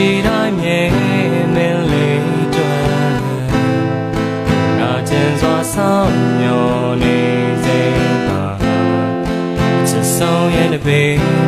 ရှိတိုင်းမြဲမင်းလေးတွေ့နာကျင်စွာဆောင်မျောနေစေပါချစ်ဆောင်ရဲ့တပည့်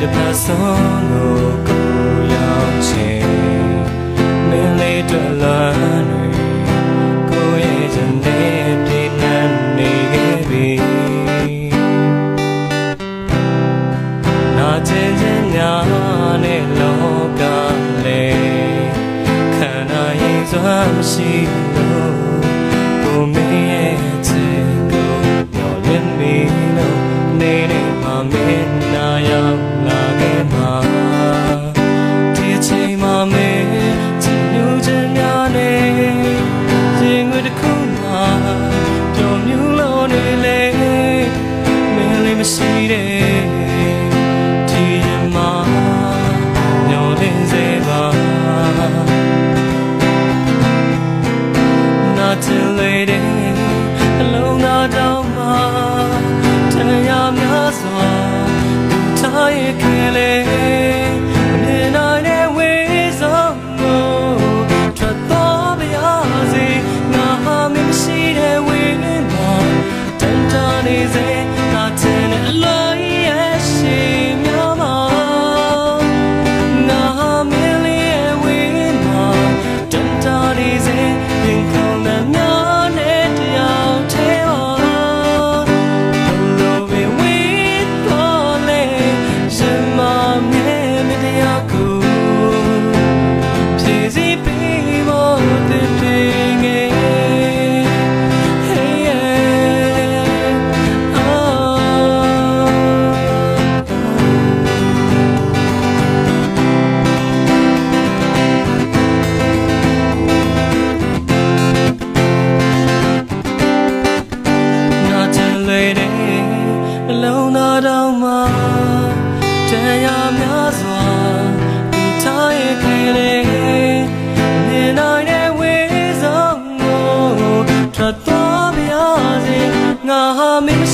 the past song go yao che me later learn go ye jan de de nan ne ge bi na chen chen nya ne lo ka le khana yin swa ma shi ရှိတယ်ဒီမှာမျောလင်းစေပါနာချင်လေတဲ့အလုံးသာတောင်းမှာတရားများစွာထားရခဲ့လေ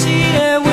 noite eu